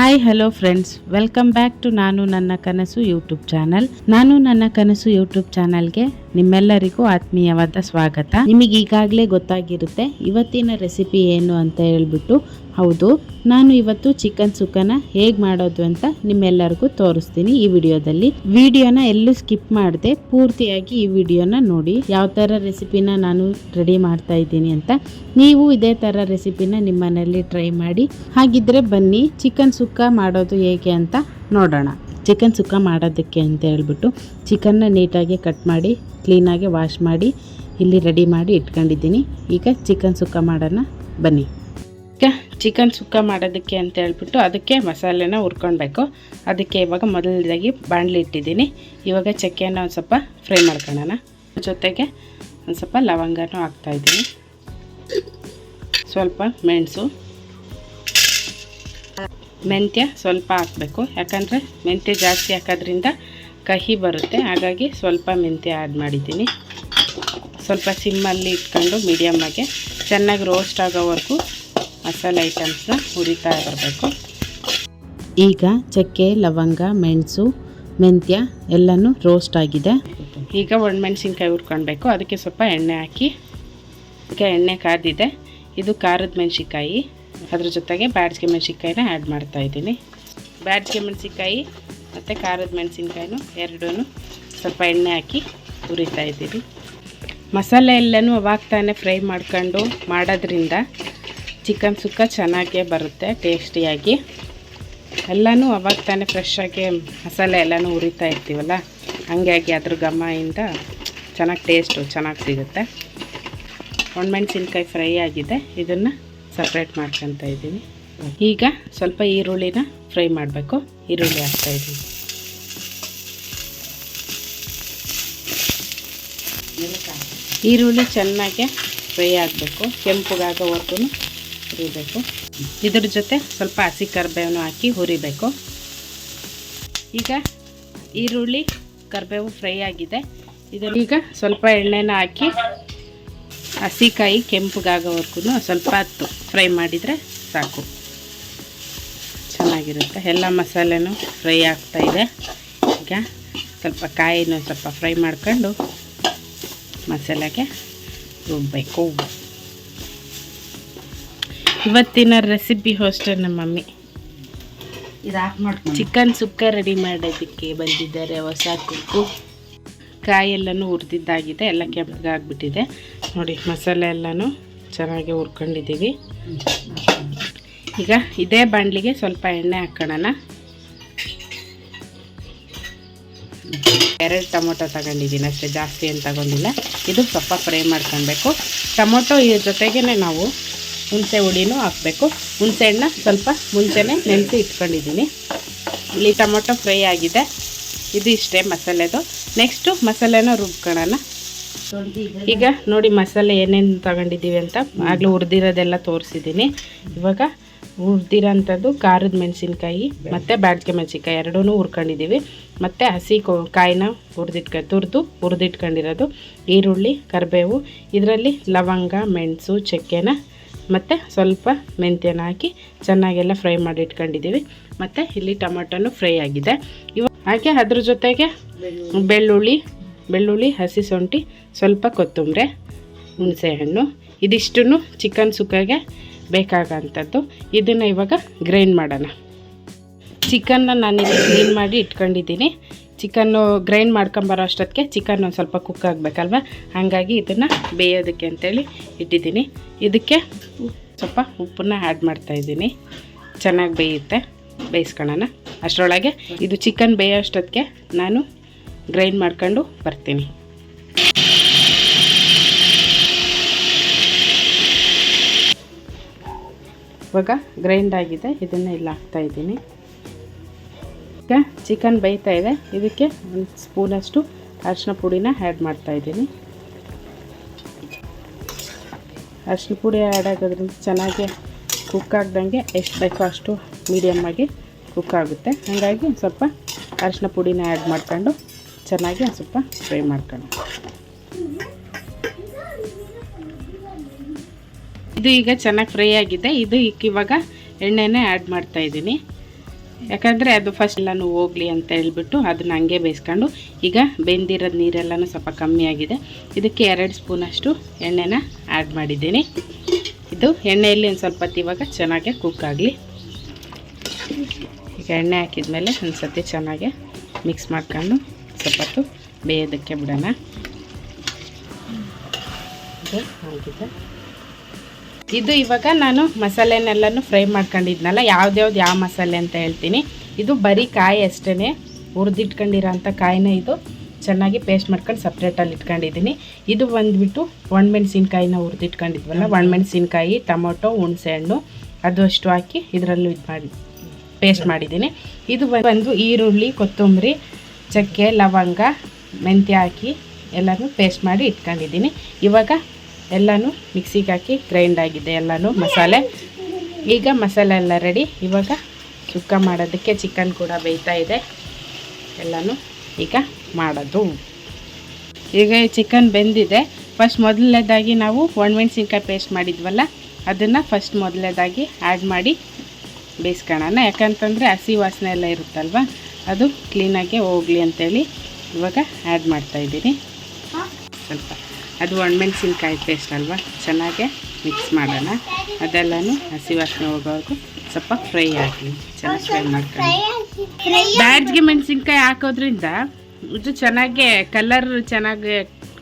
Hi hello friends welcome back to ನಾನು ನನ್ನ ಕನಸು ಯೂಟ್ಯೂಬ್ ಚಾನಲ್ ನಾನು ನನ್ನ ಕನಸು ಯೂಟ್ಯೂಬ್ ಚಾನಲ್ಗೆ ನಿಮ್ಮೆಲ್ಲರಿಗೂ ಆತ್ಮೀಯವಾದ ಸ್ವಾಗತ. ನಿಮಗೆ ಈಗಾಗಲೇ ಗೊತ್ತಾಗಿರುತ್ತೆ ಇವತ್ತಿನ ರೆಸಿಪಿ ಏನು ಅಂತ ಹೇಳ್ಬಿಟ್ಟು. ಹೌದು, ನಾನು ಇವತ್ತು ಚಿಕನ್ ಸುಕ್ಕನ ಹೇಗೆ ಮಾಡೋದು ಅಂತ ನಿಮ್ಮೆಲ್ಲರಿಗೂ ತೋರಿಸ್ತೀನಿ ಈ ವಿಡಿಯೋದಲ್ಲಿ. ವಿಡಿಯೋನ ಎಲ್ಲೂ ಸ್ಕಿಪ್ ಮಾಡದೆ ಪೂರ್ತಿಯಾಗಿ ಈ ವಿಡಿಯೋನ ನೋಡಿ. ಯಾವ ಥರ ರೆಸಿಪಿನ ನಾನು ರೆಡಿ ಮಾಡ್ತಾ ಇದ್ದೀನಿ ಅಂತ ನೀವು ಇದೇ ಥರ ರೆಸಿಪಿನ ನಿಮ್ಮ ಮನೆಯಲ್ಲಿ ಟ್ರೈ ಮಾಡಿ. ಹಾಗಿದ್ರೆ ಬನ್ನಿ ಚಿಕನ್ ಸುಕ್ಕ ಮಾಡೋದು ಹೇಗೆ ಅಂತ ನೋಡೋಣ. ಚಿಕನ್ ಸುಕ್ಕ ಮಾಡೋದಕ್ಕೆ ಅಂತ ಹೇಳ್ಬಿಟ್ಟು ಚಿಕನ್ನ ನೀಟಾಗಿ ಕಟ್ ಮಾಡಿ ಕ್ಲೀನಾಗಿ ವಾಶ್ ಮಾಡಿ, ಇಲ್ಲಿ ರೆಡಿ ಮಾಡಿ ಇಟ್ಕೊಂಡಿದ್ದೀನಿ. ಈಗ ಚಿಕನ್ ಸುಕ್ಕ ಮಾಡೋಣ, ಬನ್ನಿ. ಈಗ ಚಿಕನ್ ಸುಕ್ಕ ಮಾಡೋದಕ್ಕೆ ಅಂತ ಹೇಳ್ಬಿಟ್ಟು ಅದಕ್ಕೆ ಮಸಾಲೆನ ಹುರ್ಕೊಳ್ಬೇಕು. ಅದಕ್ಕೆ ಇವಾಗ ಮೊದಲದಾಗಿ ಬಾಣಲಿ ಇಟ್ಟಿದ್ದೀನಿ. ಇವಾಗ ಚಕ್ಕೆನ ಒಂದು ಸ್ವಲ್ಪ ಫ್ರೈ ಮಾಡ್ಕೊಳ್ಳೋಣ. ಜೊತೆಗೆ ಒಂದು ಸ್ವಲ್ಪ ಲವಂಗನೂ ಹಾಕ್ತಾಯಿದ್ದೀನಿ ಸ್ವಲ್ಪ ಮೆಣಸು. ಮೆಂತ್ಯ ಸ್ವಲ್ಪ ಹಾಕಬೇಕು. ಯಾಕಂದರೆ ಮೆಂತ್ಯ ಜಾಸ್ತಿ ಹಾಕೋದ್ರಿಂದ ಕಹಿ ಬರುತ್ತೆ. ಹಾಗಾಗಿ ಸ್ವಲ್ಪ ಮೆಂತ್ಯ ಆ್ಯಡ್ ಮಾಡಿದ್ದೀನಿ. ಸ್ವಲ್ಪ ಸಿಮ್ಮಲ್ಲಿ ಇಟ್ಕೊಂಡು ಮೀಡಿಯಮ್ಮಾಗೆ ಚೆನ್ನಾಗಿ ರೋಸ್ಟ್ ಆಗೋವರೆಗೂ ಮಸಾಲೆ ಐಟಮ್ಸ್ನ ಹುರಿತಾ ಬರಬೇಕು ಈಗ ಚಕ್ಕೆ, ಲವಂಗ, ಮೆಣಸು, ಮೆಂತ್ಯ ಎಲ್ಲನೂ ರೋಸ್ಟ್ ಆಗಿದೆ. ಈಗ ಒಣಮೆಣ್ಸಿನ್ಕಾಯಿ ಹುರ್ಕೊಳ್ಬೇಕು. ಅದಕ್ಕೆ ಸ್ವಲ್ಪ ಎಣ್ಣೆ ಹಾಕಿ ಈಗ ಎಣ್ಣೆ ಕಾದಿದೆ. ಇದು ಖಾರದ ಮೆಣಸಿನ್ಕಾಯಿ. ಅದ್ರ ಜೊತೆಗೆ ಬ್ಯಾಡ್ಜ್ಗೆ ಮೆಣಸಿನ್ಕಾಯಿನ ಆ್ಯಡ್ ಮಾಡ್ತಾ ಇದ್ದೀನಿ. ಬ್ಯಾಡ್ಜ್ಗೆ ಮೆಣಸಿನ್ಕಾಯಿ ಮತ್ತು ಖಾರದ ಮೆಣಸಿನ್ಕಾಯಿನೂ ಎರಡೂ ಸ್ವಲ್ಪ ಎಣ್ಣೆ ಹಾಕಿ ಹುರಿತಾ ಇದ್ದೀನಿ ಮಸಾಲೆ ಎಲ್ಲನೂ ಅವಾಗ ತಾನೇ ಫ್ರೈ ಮಾಡ್ಕೊಂಡು ಮಾಡೋದ್ರಿಂದ ಚಿಕನ್ ಸುಕ್ಕ ಚೆನ್ನಾಗೇ ಬರುತ್ತೆ, ಟೇಸ್ಟಿಯಾಗಿ. ಎಲ್ಲನೂ ಅವಾಗ ತಾನೇ ಫ್ರೆಶ್ಶಾಗಿ ಮಸಾಲೆ ಎಲ್ಲನೂ ಹುರಿತಾ ಇರ್ತೀವಲ್ಲ, ಹಂಗಾಗಿ ಅದ್ರ ಘಮದಿಂದ ಚೆನ್ನಾಗಿ ಟೇಸ್ಟು ಚೆನ್ನಾಗಿ ಸಿಗುತ್ತೆ. ಒಣಮೆಣಸಿನ್ಕಾಯಿ ಫ್ರೈ ಆಗಿದೆ, ಇದನ್ನು ಸಪ್ರೇಟ್ ಮಾಡ್ಕೊತಾ ಇದ್ದೀನಿ ಈಗ ಸ್ವಲ್ಪ ಈರುಳ್ಳಿನ ಫ್ರೈ ಮಾಡಬೇಕು. ಈರುಳ್ಳಿ ಹಾಕ್ತಾಯಿದ್ದೀನಿ ಈರುಳ್ಳಿ ಚೆನ್ನಾಗಿ ಫ್ರೈ ಆಗಬೇಕು. ಕೆಂಪುಗಾಗೋವರೆಗೂ ಹುರಿಬೇಕು. ಇದ್ರ ಜೊತೆ ಸ್ವಲ್ಪ ಹಸಿ ಕರಿಬೇವನ್ನು ಹಾಕಿ ಹುರಿಬೇಕು. ಈಗ ಈರುಳ್ಳಿ ಕರಿಬೇವು ಫ್ರೈ ಆಗಿದೆ. ಇದರ ಈಗ ಸ್ವಲ್ಪ ಎಣ್ಣೆನ ಹಾಕಿ ಹಸಿಕಾಯಿ ಕೆಂಪುಗಾಗೋವರೆಗೂ ಸ್ವಲ್ಪ ಹೊತ್ತು ಫ್ರೈ ಮಾಡಿದರೆ ಸಾಕು. ಚೆನ್ನಾಗಿರುತ್ತೆ. ಎಲ್ಲ ಮಸಾಲೆನೂ ಫ್ರೈ ಆಗ್ತಾಯಿದೆ ಈಗ ಸ್ವಲ್ಪ ಕಾಯಿನೂ ಸ್ವಲ್ಪ ಫ್ರೈ ಮಾಡ್ಕೊಂಡು ಮಸಾಲೆಗೆ ರುಬ್ಬಬೇಕು ಇವತ್ತಿನ ರೆಸಿಪಿ ಹೋಸ್ಟರ್ ನಮ್ಮ ಮಮ್ಮಿ. ಇದು ಹಾಕಿ ಮಾಡ್ಕೊಂಡು. ಚಿಕನ್ ಸುಕ್ಕ ರೆಡಿ ಮಾಡೋದಕ್ಕೆ ಬಂದಿದ್ದಾರೆ ಹೊಸ ಕುಕ್ಕು. ಕಾಯೆಲ್ಲನೂ ಹುರಿದಿದ್ದಾಗಿದೆ, ಎಲ್ಲ ಕೆಂಪಗಾಗ್ಬಿಟ್ಟಿದೆ ನೋಡಿ, ಮಸಾಲೆ ಎಲ್ಲನೂ ಚೆನ್ನಾಗಿ ಹುರ್ಕೊಂಡಿದ್ದೀವಿ. ಈಗ ಇದೇ ಬಾಣಲಿಗೆ ಸ್ವಲ್ಪ ಎಣ್ಣೆ ಹಾಕೋಣ ಎರಡು ಟೊಮೊಟೊ ತಗೊಂಡಿದ್ದೀನಿ ಅಷ್ಟೇ, ಜಾಸ್ತಿ ಏನು ತಗೊಂಡಿಲ್ಲ. ಇದು ಸ್ವಲ್ಪ ಫ್ರೈ ಮಾಡ್ಕೊಳ್ಬೇಕು. ಟೊಮೊಟೊ ಇದ್ರ ಜೊತೆಗೇ ನಾವು ಹುಣಸೆ ಹುಡಿನೂ ಹಾಕಬೇಕು. ಹುಣಸೆ ಹಣ್ಣ ಸ್ವಲ್ಪ ಮುಂಚೆನೇ ನೆನೆಸಿ ಇಟ್ಕೊಂಡಿದ್ದೀನಿ. ಇಲ್ಲಿ ಟೊಮೊಟೊ ಫ್ರೈ ಆಗಿದೆ. ಇದು ಇಷ್ಟೇ ಮಸಾಲೆದು. ನೆಕ್ಸ್ಟು ಮಸಾಲೆನ ರುಬ್ಕೊಳ್ಳೋಣ. ಈಗ ನೋಡಿ ಮಸಾಲೆ ಏನೇನು ತಗೊಂಡಿದ್ದೀವಿ ಅಂತ. ಆಗಲೂ ಹುರಿದಿರೋದೆಲ್ಲ ತೋರಿಸಿದ್ದೀನಿ. ಇವಾಗ ಹುರಿದಿರೋಂಥದ್ದು ಖಾರದ ಮೆಣಸಿನ್ಕಾಯಿ ಮತ್ತು ಬ್ಯಾಡ್ಗೆ ಮೆಣಸಿನ್ಕಾಯಿ ಎರಡೂ ಹುರ್ಕೊಂಡಿದ್ದೀವಿ. ಮತ್ತು ಹಸಿ ಕೊ ಕಾಯಿನ ಹುರಿದಿಟ್ಕ ತುರಿದು ಹುರಿದಿಟ್ಕೊಂಡಿರೋದು. ಈರುಳ್ಳಿ, ಕರಿಬೇವು, ಇದರಲ್ಲಿ ಲವಂಗ, ಮೆಣಸು, ಚಕ್ಕೆನ ಮತ್ತು ಸ್ವಲ್ಪ ಮೆಂತ್ಯನ ಹಾಕಿ ಚೆನ್ನಾಗೆಲ್ಲ ಫ್ರೈ ಮಾಡಿ ಇಟ್ಕೊಂಡಿದ್ದೀವಿ ಮತ್ತು ಇಲ್ಲಿ ಟೊಮೊಟೊನು ಫ್ರೈ ಆಗಿದೆ. ಇವಾಗ ಹಾಗೆ ಅದ್ರ ಜೊತೆಗೆ ಬೆಳ್ಳುಳ್ಳಿ. ಬೆಳ್ಳುಳ್ಳಿ ಹಸಿ ಶುಂಠಿ ಸ್ವಲ್ಪ ಕೊತ್ತಂಬರಿ ಹುಣಸೆಹಣ್ಣು ಇದಿಷ್ಟನ್ನು ಚಿಕನ್ ಸುಕ್ಕಗೆ ಬೇಕಾಗಂಥದ್ದು. ಇದನ್ನು ಇವಾಗ ಗ್ರೈಂಡ್ ಮಾಡೋಣ. ಚಿಕನ್ನ ನಾನಿಲ್ಲಿ ಕ್ಲೀನ್ ಮಾಡಿ ಇಟ್ಕೊಂಡಿದ್ದೀನಿ. ಚಿಕನ್ನು ಗ್ರೈಂಡ್ ಮಾಡ್ಕೊಂಬರೋ ಅಷ್ಟೊತ್ತಿಗೆ ಚಿಕನ್ ಒಂದು ಸ್ವಲ್ಪ ಕುಕ್ ಆಗಬೇಕಲ್ವ? ಹಾಗಾಗಿ ಇದನ್ನು ಬೇಯೋದಕ್ಕೆ ಅಂತೇಳಿ ಇಟ್ಟಿದ್ದೀನಿ. ಇದಕ್ಕೆ ಸ್ವಲ್ಪ ಉಪ್ಪನ್ನ ಆ್ಯಡ್ ಮಾಡ್ತಾಯಿದ್ದೀನಿ ಚೆನ್ನಾಗಿ ಬೇಯುತ್ತೆ. ಬೇಯಿಸ್ಕೊಳ್ಳೋಣ. ಅಷ್ಟರೊಳಗೆ ಇದು ಚಿಕನ್ ಬೇಯೋಷ್ಟೊತ್ತಿಗೆ ನಾನು ಗ್ರೈಂಡ್ ಮಾಡ್ಕೊಂಡು ಬರ್ತೀನಿ. ಇವಾಗ ಗ್ರೈಂಡ್ ಆಗಿದೆ, ಇದನ್ನು ಇಲ್ಲಿ ಹಾಕ್ತಾಯಿದ್ದೀನಿ ಈಗ ಚಿಕನ್ ಬೇಯ್ತಾ ಇದೆ, ಇದಕ್ಕೆ ಒಂದು ಸ್ಪೂನಷ್ಟು ಅರಿಶಿನ ಪುಡಿನ ಆ್ಯಡ್ ಮಾಡ್ತಾಯಿದ್ದೀನಿ ಅರಿಶಿನ ಪುಡಿ ಆ್ಯಡ್ ಆಗೋದ್ರಿಂದ ಚೆನ್ನಾಗಿ ಕುಕ್ ಆಗ್ದಂಗೆ ಎಷ್ಟು ಬೇಕೋ ಅಷ್ಟು ಮೀಡಿಯಮ್ಮಾಗಿ ಕುಕ್ ಆಗುತ್ತೆ. ಹಾಗಾಗಿ ಸ್ವಲ್ಪ ಅರಿಶಿನ ಪುಡಿನ ಆ್ಯಡ್ ಮಾಡ್ಕೊಂಡು ಚೆನ್ನಾಗಿ ಸ್ವಲ್ಪ ಫ್ರೈ ಮಾಡ್ಕೊಂಡು ಇದು ಈಗ ಚೆನ್ನಾಗಿ ಫ್ರೈ ಆಗಿದೆ. ಇದು ಈಗ ಇವಾಗ ಎಣ್ಣೆನೇ ಆ್ಯಡ್ ಮಾಡ್ತಾ ಇದ್ದೀನಿ. ಯಾಕಂದರೆ ಅದು ಫಸ್ಟ್ ಎಲ್ಲನೂ ಹೋಗಲಿ ಅಂತ ಹೇಳ್ಬಿಟ್ಟು ಅದನ್ನ ಹಂಗೆ ಬೇಯಿಸ್ಕೊಂಡು ಈಗ ಬೆಂದಿರೋದು ನೀರೆಲ್ಲನೂ ಸ್ವಲ್ಪ ಕಮ್ಮಿ ಆಗಿದೆ. ಇದಕ್ಕೆ ಎರಡು ಸ್ಪೂನಷ್ಟು ಎಣ್ಣೆನ ಆ್ಯಡ್ ಮಾಡಿದ್ದೀನಿ. ಇದು ಎಣ್ಣೆಯಲ್ಲಿ ಒಂದು ಸ್ವಲ್ಪ ಹೊತ್ತು ಇವಾಗ ಚೆನ್ನಾಗೆ ಕುಕ್ ಆಗಲಿ. ಈಗ ಎಣ್ಣೆ ಹಾಕಿದ್ಮೇಲೆ ಒಂದು ಸತಿ ಚೆನ್ನಾಗೆ ಮಿಕ್ಸ್ ಮಾಡ್ಕೊಂಡು ಸ್ವಲ್ಪ ಹೊತ್ತು ಬೇಯೋದಕ್ಕೆ ಬಿಡೋಣ. ಇದು ಇವಾಗ ನಾನು ಮಸಾಲೆನೆಲ್ಲನೂ ಫ್ರೈ ಮಾಡ್ಕೊಂಡಿದ್ನಲ್ಲ, ಯಾವ್ದ್ಯಾವ್ದು ಯಾವ ಮಸಾಲೆ ಅಂತ ಹೇಳ್ತೀನಿ. ಇದು ಬರೀ ಕಾಯಿ ಅಷ್ಟೇ ಹುರಿದಿಟ್ಕೊಂಡಿರೋ ಅಂಥ ಕಾಯಿನೇ ಇದು. ಚೆನ್ನಾಗಿ ಪೇಸ್ಟ್ ಮಾಡ್ಕೊಂಡು ಸಪ್ರೇಟಲ್ಲಿ ಇಟ್ಕೊಂಡಿದ್ದೀನಿ. ಇದು ಬಂದುಬಿಟ್ಟು ಒಣಮೆಣ್ಸಿನ್ಕಾಯಿನ ಹುರಿದಿಟ್ಕೊಂಡಿದ್ವಲ್ಲ ಒಣಮೆಣ್ಸಿನ್ಕಾಯಿ ಟೊಮೊಟೊ ಹುಣಸೆಹಣ್ಣು ಅದು ಅಷ್ಟು ಹಾಕಿ ಇದರಲ್ಲೂ ಇದು ಮಾಡಿ ಪೇಸ್ಟ್ ಮಾಡಿದ್ದೀನಿ. ಇದು ಬಂದು ಈರುಳ್ಳಿ ಕೊತ್ತಂಬರಿ ಚಕ್ಕೆ ಲವಂಗ ಮೆಂತ್ಯ ಹಾಕಿ ಎಲ್ಲನೂ ಪೇಸ್ಟ್ ಮಾಡಿ ಇಟ್ಕೊಂಡಿದ್ದೀನಿ. ಇವಾಗ ಎಲ್ಲನೂ ಮಿಕ್ಸಿಗೆ ಹಾಕಿ ಗ್ರೈಂಡ್ ಆಗಿದೆ ಎಲ್ಲನೂ ಮಸಾಲೆ. ಈಗ ಮಸಾಲೆ ಎಲ್ಲ ರೆಡಿ ಇವಾಗ ಸುಕ್ಕ ಮಾಡೋದಕ್ಕೆ ಚಿಕನ್ ಕೂಡ ಬೇಯ್ತಾ ಇದೆ. ಎಲ್ಲನೂ ಈಗ ಮಾಡೋದು. ಈಗ ಚಿಕನ್ ಬೆಂದಿದೆ. ಫಸ್ಟ್ ಮೊದಲನೇದಾಗಿ ನಾವು ಒಣಮೆಣ್ಸಿನ್ಕಾಯಿ ಪೇಸ್ಟ್ ಮಾಡಿದ್ವಲ್ಲ, ಅದನ್ನು ಫಸ್ಟ್ ಮೊದಲನೇದಾಗಿ ಆ್ಯಡ್ ಮಾಡಿ ಬೇಯಿಸ್ಕೊಳ್ಳೋಣ. ಯಾಕಂತಂದರೆ ಹಸಿ ವಾಸನೆ ಎಲ್ಲ ಇರುತ್ತಲ್ವ? ಅದು ಕ್ಲೀನಾಗಿ ಹೋಗಲಿ ಅಂತೇಳಿ ಇವಾಗ ಆ್ಯಡ್ ಮಾಡ್ತಾಯಿದ್ದೀನಿ ಸ್ವಲ್ಪ. ಅದು ಒಣಮೆಣ್ಸಿನ್ಕಾಯಿ ಪೇಸ್ಟ್ ಅಲ್ವಾ? ಚೆನ್ನಾಗೆ ಮಿಕ್ಸ್ ಮಾಡೋಣ. ಅದೆಲ್ಲನೂ ಹಸಿ ವಾಸನೆ ಹೋಗೋವರೆಗೂ ಸ್ವಲ್ಪ ಫ್ರೈ ಹಾಕಿ ಚೆನ್ನಾಗಿ ಫ್ರೈ ಮಾಡ್ಕೊಂಡು ಬ್ಯಾಡ್ಜ್ಗೆ ಮೆಣಸಿನ್ಕಾಯಿ ಹಾಕೋದ್ರಿಂದ ಇದು ಚೆನ್ನಾಗೆ ಕಲರ್ ಚೆನ್ನಾಗಿ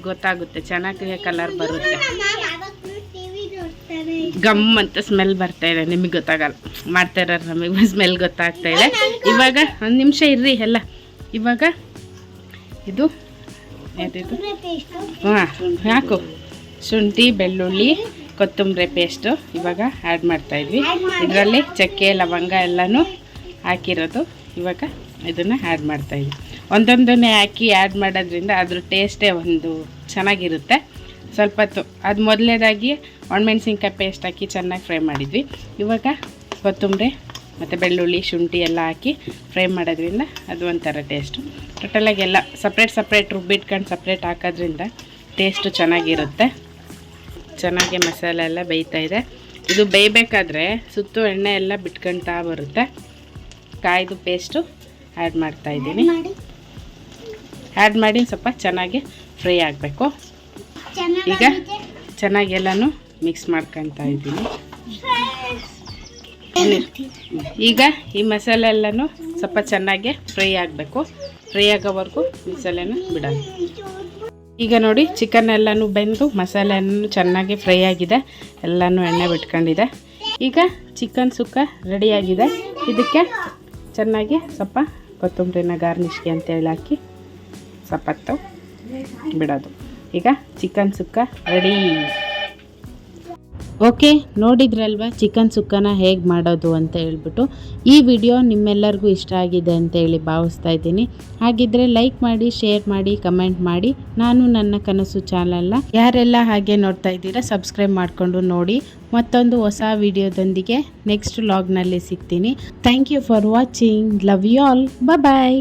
ಗೊತ್ತಾಗುತ್ತೆ. ಚೆನ್ನಾಗಿ ಕಲರ್ ಬರುತ್ತೆ. ಗಮ್ ಅಂತ ಸ್ಮೆಲ್ ಬರ್ತಾ ಇದೆ. ನಿಮಗೆ ಗೊತ್ತಾಗಲ್ಲ. ಮಾಡ್ತಾ ಇರೋರು ನಮಗೆ ಸ್ಮೆಲ್ ಗೊತ್ತಾಗ್ತಾ ಇದೆ. ಇವಾಗ ಒಂದು ನಿಮಿಷ ಇರ್ರಿ ಎಲ್ಲ. ಇವಾಗ ಇದು ಹಾಂ ಹಾಕು. ಶುಂಠಿ ಬೆಳ್ಳುಳ್ಳಿ ಕೊತ್ತಂಬರಿ ಪೇಸ್ಟು ಇವಾಗ ಆ್ಯಡ್ ಮಾಡ್ತಾಯಿದ್ವಿ ಇದರಲ್ಲಿ ಚಕ್ಕೆ, ಲವಂಗ ಎಲ್ಲನೂ ಹಾಕಿರೋದು. ಇವಾಗ ಇದನ್ನು ಆ್ಯಡ್ ಮಾಡ್ತಾಯಿದ್ವಿ ಒಂದೊಂದನ್ನೇ ಹಾಕಿ ಆ್ಯಡ್ ಮಾಡೋದ್ರಿಂದ ಅದ್ರ ಟೇಸ್ಟೇ ಒಂದು ಚೆನ್ನಾಗಿರುತ್ತೆ. ಸ್ವಲ್ಪ ಹೊತ್ತು ಅದು ಮೊದಲನೇದಾಗಿ ಒಣಮೆಣ್ಸಿನ್ಕಾಯಿ ಪೇಸ್ಟ್ ಹಾಕಿ ಚೆನ್ನಾಗಿ ಫ್ರೈ ಮಾಡಿದ್ವಿ. ಇವಾಗ ಕೊತ್ತಂಬರಿ ಮತ್ತು ಬೆಳ್ಳುಳ್ಳಿ, ಶುಂಠಿ ಎಲ್ಲ ಹಾಕಿ ಫ್ರೈ ಮಾಡೋದ್ರಿಂದ ಅದು ಒಂಥರ ಟೇಸ್ಟು ಟೋಟಲಾಗಿ ಎಲ್ಲ ಸಪ್ರೇಟ್ ಸಪ್ರೇಟ್ ರುಬ್ಬಿಟ್ಕೊಂಡು ಸಪ್ರೇಟ್ ಹಾಕೋದ್ರಿಂದ ಟೇಸ್ಟು ಚೆನ್ನಾಗಿರುತ್ತೆ. ಚೆನ್ನಾಗಿ ಮಸಾಲೆ ಎಲ್ಲ ಬೇಯ್ತಾ ಇದೆ. ಇದು ಬೇಯಬೇಕಾದ್ರೆ ಸುತ್ತು ಎಣ್ಣೆ ಎಲ್ಲ ಬಿಟ್ಕೊಳ್ತಾ ಬರುತ್ತೆ. ಕಾಯ್ದು ಪೇಸ್ಟು ಆ್ಯಡ್ ಮಾಡ್ತಾ ಇದ್ದೀನಿ. ಆ್ಯಡ್ ಮಾಡಿ. ಸ್ವಲ್ಪ ಚೆನ್ನಾಗಿ ಫ್ರೈ ಆಗಬೇಕು. ಈಗ ಚೆನ್ನಾಗಿ ಎಲ್ಲನೂ ಮಿಕ್ಸ್ ಮಾಡ್ಕೊತಾ ಇದ್ದೀನಿ. ಈಗ ಈ ಮಸಾಲೆ ಎಲ್ಲನೂ ಸ್ವಲ್ಪ ಚೆನ್ನಾಗಿ ಫ್ರೈ ಆಗಬೇಕು. ಫ್ರೈ ಆಗೋವರೆಗೂ ಮಸಾಲೆನ ಬಿಡೋಣ. ಈಗ ನೋಡಿ ಚಿಕನ್ ಎಲ್ಲನೂ ಬೆಂದು ಮಸಾಲೆ ಚೆನ್ನಾಗಿ ಫ್ರೈ ಆಗಿದೆ. ಎಲ್ಲನೂ ಎಣ್ಣೆ ಬಿಟ್ಕೊಂಡಿದೆ. ಈಗ ಚಿಕನ್ ಸುಕ್ಕ ರೆಡಿಯಾಗಿದೆ ಇದಕ್ಕೆ ಚೆನ್ನಾಗಿ ಸ್ವಲ್ಪ ಕೊತ್ತಂಬರಿನ ಗಾರ್ನಿಷ್ಗೆ ಅಂತೇಳಿ ಹಾಕಿ ಸಪತ್ತು ಬಿಡೋದು. ಈಗ ಚಿಕನ್ ಸುಕ್ಕ ರೆಡಿ ಓಕೆ ನೋಡಿದ್ರಲ್ವ ಚಿಕನ್ ಸುಕ್ಕನ ಹೇಗೆ ಮಾಡೋದು ಅಂತ ಹೇಳ್ಬಿಟ್ಟು. ಈ ವಿಡಿಯೋ ನಿಮ್ಮೆಲ್ಲರಿಗೂ ಇಷ್ಟ ಆಗಿದೆ ಅಂತ ಹೇಳಿ ಭಾವಿಸ್ತಾ ಇದ್ದೀನಿ. ಹಾಗಿದ್ರೆ ಲೈಕ್ ಮಾಡಿ ಶೇರ್ ಮಾಡಿ ಕಮೆಂಟ್ ಮಾಡಿ. ನಾನು ನನ್ನ ಕನಸು ಚಾನಲ್ನ ಯಾರೆಲ್ಲ ಹಾಗೆ ನೋಡ್ತಾ ಇದ್ದೀರಾ ಸಬ್ಸ್ಕ್ರೈಬ್ ಮಾಡಿಕೊಂಡು ನೋಡಿ. ಮತ್ತೊಂದು ಹೊಸ ವಿಡಿಯೋದೊಂದಿಗೆ ನೆಕ್ಸ್ಟ್ ಲಾಗ್ನಲ್ಲಿ ಸಿಗ್ತೀನಿ. Thank you for watching love you all bye